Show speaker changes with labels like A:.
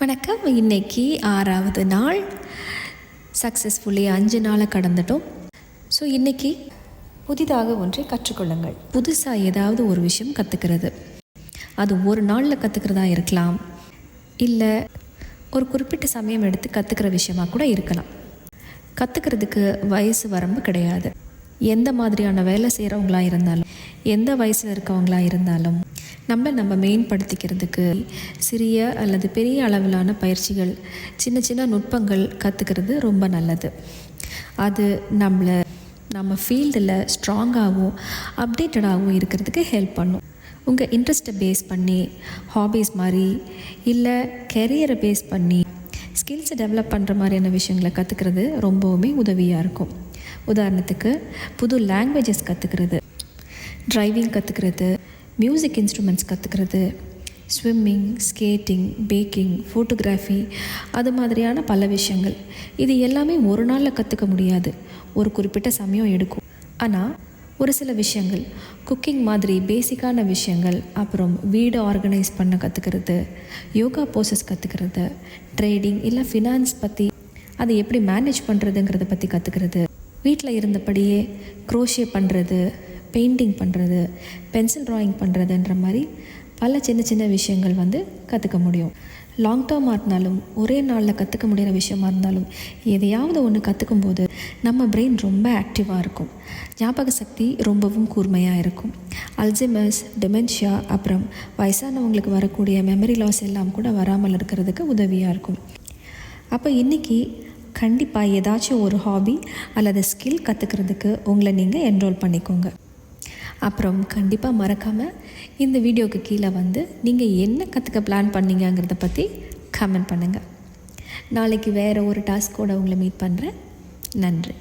A: வணக்கம். இன்னைக்கு ஆறாவது நாள். சக்ஸஸ்ஃபுல்லி அஞ்சு நாளை கடந்துட்டோம். ஸோ இன்றைக்கி புதிதாக ஒன்றை கற்றுக்கொள்ளுங்கள். புதுசாக ஏதாவது ஒரு விஷயம் கற்றுக்கிறது அது ஒரு நாளில் கற்றுக்கிறதா இருக்கலாம். இல்லை ஒரு குறிப்பிட்ட சமயம் எடுத்து கற்றுக்கிற விஷயமாக கூட இருக்கலாம். கற்றுக்கிறதுக்கு வயசு வரம்பு கிடையாது. எந்த மாதிரியான வேலை செய்கிறவங்களாக இருந்தாலும் எந்த வயசில் இருக்கவங்களாக இருந்தாலும் நம்மளை நம்ம மேம்படுத்திக்கிறதுக்கு சிறிய அல்லது பெரிய அளவிலான பயிற்சிகள் சின்ன சின்ன நுட்பங்கள் கற்றுக்கிறது ரொம்ப நல்லது. அது நம்மளை நம்ம ஃபீல்டில் ஸ்ட்ராங்காகவும் அப்டேட்டடாகவும் இருக்கிறதுக்கு ஹெல்ப் பண்ணும். உங்கள் இன்ட்ரெஸ்ட்டை பேஸ் பண்ணி ஹாபீஸ் மாதிரி இல்லை கெரியரை பேஸ் பண்ணி ஸ்கில்ஸை டெவலப் பண்ணுற மாதிரியான விஷயங்களை கற்றுக்கிறது ரொம்பவுமே உதவியாக இருக்கும். உதாரணத்துக்கு புது லாங்குவேஜஸ் கற்றுக்கிறது ட்ரைவிங் கற்றுக்கிறது மியூசிக் இன்ஸ்ட்ருமெண்ட்ஸ் கற்றுக்கிறது ஸ்விம்மிங் ஸ்கேட்டிங் பேக்கிங் ஃபோட்டோகிராஃபி அது மாதிரியான பல விஷயங்கள். இது எல்லாமே ஒரு நாளில் கற்றுக்க முடியாது. ஒரு குறிப்பிட்ட சமயம் எடுக்கும். ஆனால் ஒரு சில விஷயங்கள் குக்கிங் மாதிரி பேசிக்கான விஷயங்கள் அப்புறம் வீடு ஆர்கனைஸ் பண்ண கற்றுக்கிறது யோகா போசஸ் கற்றுக்கிறது ட்ரேடிங் இல்லை ஃபினான்ஸ் பற்றி அதை எப்படி மேனேஜ் பண்ணுறதுங்கிறத பற்றி கற்றுக்கிறது வீட்டில் இருந்தபடியே குரோஷியே பண்ணுறது பெயிண்டிங் பண்ணுறது பென்சில் ட்ராயிங் பண்ணுறதுன்ற மாதிரி பல சின்ன சின்ன விஷயங்கள் வந்து கற்றுக்க முடியும். லாங் டேர்மாக இருந்தாலும் ஒரே நாளில் கற்றுக்க முடிகிற விஷயமா இருந்தாலும் எதையாவது ஒன்று கற்றுக்கும் போது நம்ம பிரெயின் ரொம்ப ஆக்டிவாக இருக்கும். ஞாபக சக்தி ரொம்பவும் கூர்மையாக இருக்கும். அல்ஜிமஸ் டெமென்ஷியா அப்புறம் வயசானவங்களுக்கு வரக்கூடிய மெமரி லாஸ் எல்லாம் கூட வராமல் இருக்கிறதுக்கு உதவியாக இருக்கும். அப்போ இன்றைக்கி கண்டிப்பாக ஏதாச்சும் ஒரு ஹாபி அல்லது ஸ்கில் கற்றுக்கிறதுக்கு உங்களை நீங்கள் என்ரோல் பண்ணிக்கோங்க. அப்புறம் கண்டிப்பாக மறக்காமல் இந்த வீடியோவுக்கு கீழே வந்து நீங்கள் என்ன கற்றுக்க பிளான் பண்ணீங்கங்கிறத பற்றி கமெண்ட் பண்ணுங்கள் நாளைக்கு வேறு ஒரு டாஸ்க்கோடு உங்களை மீட் பண்ணுறேன் நன்றி.